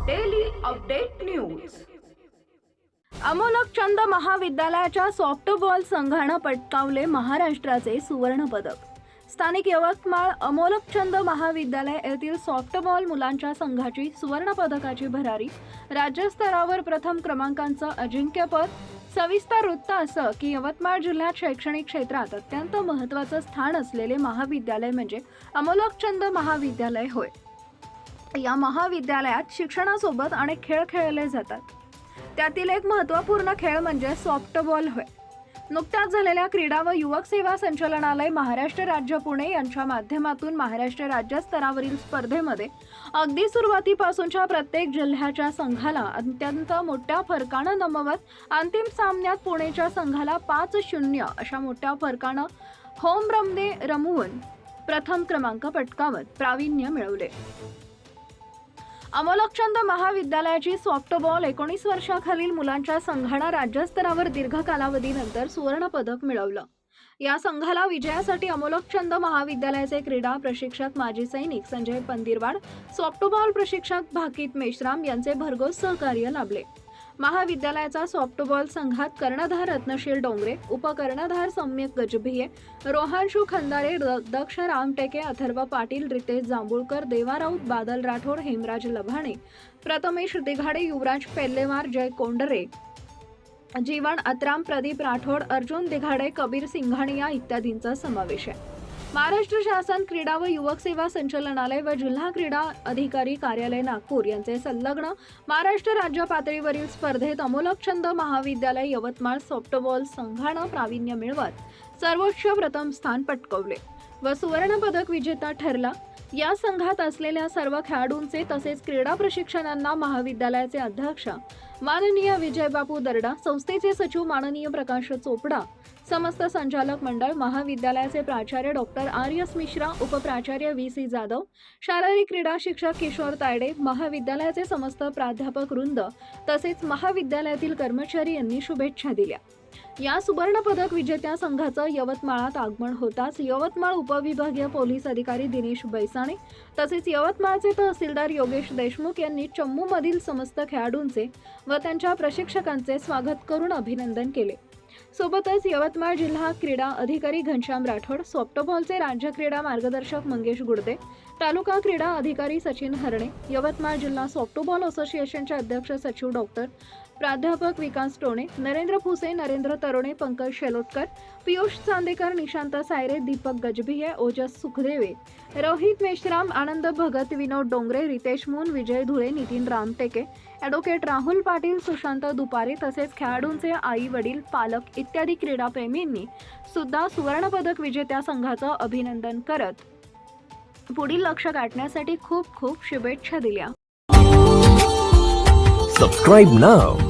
Update news अमोलक महाविद्यालयाच्या softball संघानं पटकावले महाराष्ट्राचे सुवर्ण पदक. स्थानिक यवतमाळ अमोलकचंद महाविद्यालय येथील सॉफ्टबॉल मुलांच्या संघाची सुवर्ण पदकाची भरारी. राज्यस्तरावर प्रथम क्रमांकाचं अजिंक्यपद सविस्तर वृत्त असं की यवतमाळ जिल्ह्यात शैक्षणिक क्षेत्रात अत्यंत महत्त्वाचं स्थान असलेले महाविद्यालय म्हणजे अमोलकचंद महाविद्यालय होय. या महाविद्यालयात शिक्षणासोबत अनेक खेळ खेळले जातात. त्यातील एक महत्त्वपूर्ण खेळ म्हणजे सॉफ्टबॉल होय. नुकत्याच झालेल्या क्रीडा व युवक सेवा संचालनालय महाराष्ट्र राज्य पुणे यांच्या माध्यमातून महाराष्ट्र राज्य स्तरावरील स्पर्धेमध्ये अगदी सुरुवातीपासूनच्या प्रत्येक जिल्ह्याच्या संघाला अत्यंत मोठ्या फरकानं नमवत अंतिम सामन्यात पुणेच्या संघाला पाच शून्य अशा मोठ्या फरकानं होम रमने रमवून प्रथम क्रमांक पटकावत प्रावीण्य मिळवले. अमोलकचंद महाविद्यालयाची सॉफ्टबॉल एकोणीस वर्षाखालील मुलांच्या संघानं राज्यस्तरावर दीर्घ कालावधीनंतर सुवर्णपदक मिळवलं. या संघाला विजयासाठी अमोलकचंद महाविद्यालयाचे क्रीडा प्रशिक्षक माजी सैनिक संजय पंदिरवाड सॉफ्टबॉल प्रशिक्षक भाकित मेश्राम यांचे भरघोस सहकार्य लाभले. महाविद्यालयाचा सॉफ्टबॉल संघात कर्णधार रत्नशील डोंगरे उपकर्णधार सम्यक गजभिये रोहांशू खंदारे दक्ष रामटेके अथर्व पाटील रितेश जांभूळकर देवा राऊत बादल राठोड हेमराज लभाणे प्रथमेश दिघाडे युवराज पेल्लेवार जय कोंडरे. जीवन अत्राम प्रदीप राठोड अर्जुन दिघाडे कबीर सिंघाणिया इत्यादींचा समावेश आहे. महाराष्ट्र शासन क्रीडा व युवक सेवा संचालनालय व जिल्हा क्रीडा अधिकारी कार्यालय नागपूर यांचे संलग्न महाराष्ट्र राज्य पातळीवरील स्पर्धेत अमोलकछंद महाविद्यालय यवतमाळ सॉफ्टबॉल संघानं प्रावीण्य मिळवत सर्वोच्च प्रथम स्थान पटकवले व सुवर्ण पदक विजेता ठरला. या संघात असलेल्या सर्व खेळाडूंचे तसेच क्रीडा प्रशिक्षणांना महाविद्यालयाचे अध्यक्ष माननीय विजयबापू दर्डा संस्थेचे सचिव माननीय प्रकाश चोपडा समस्त संचालक मंडळ महाविद्यालयाचे प्राचार्य डॉक्टर आर एस मिश्रा उपप्राचार्य व्ही सी जाधव शारीरिक क्रीडा शिक्षक किशोर तायडे महाविद्यालयाचे समस्त प्राध्यापक वृंद तसेच महाविद्यालयातील कर्मचारी यांनी शुभेच्छा दिल्या. या सुवर्ण पदक विजेत्या संघाचं यवतमाळात आगमन होताच यवतमाळ उपविभागीय पोलीस अधिकारी दिनेश बैसाणे तसेच यवतमाळचे तहसीलदार योगेश देशमुख यांनी चम्मूमधील समस्त खेळाडूंचे व त्यांच्या प्रशिक्षकांचे स्वागत करून अभिनंदन केले. सोबतच यवतमाळ जिल्हा क्रीडा अधिकारी घनश्याम राठोड सॉफ्टबॉलचे राज्य क्रीडा मार्गदर्शक मंगेश गुडदे तालुका क्रीडा अधिकारी सचिन हरणे यवतमाळ जिल्हा सॉफ्टबॉल असोसिएशनचे अध्यक्ष सचिव डॉक्टर प्राध्यापक विकास टोणे नरेंद्र फुसे नरेंद्र तरोणे पंकज शेलोटकर पियुष चांदेकर निशांत सायरे दीपक गजभिये ओजस सुखदेवे रोहित मेश्राम आनंद भगत विनोद डोंगरे रितेश मून विजय धुळे नितीन रामटेके ॲडव्होकेट राहुल पाटील सुशांत दुपारे तसेच खेळाडूंचे आई वडील पालक इत्यादी क्रीडाप्रेमींनी सुद्धा सुवर्णपदक विजेत्या संघाचं अभिनंदन करत पुढील लक्ष गाठण्यासाठी खूप खूप शुभेच्छा दिल्या. Subscribe now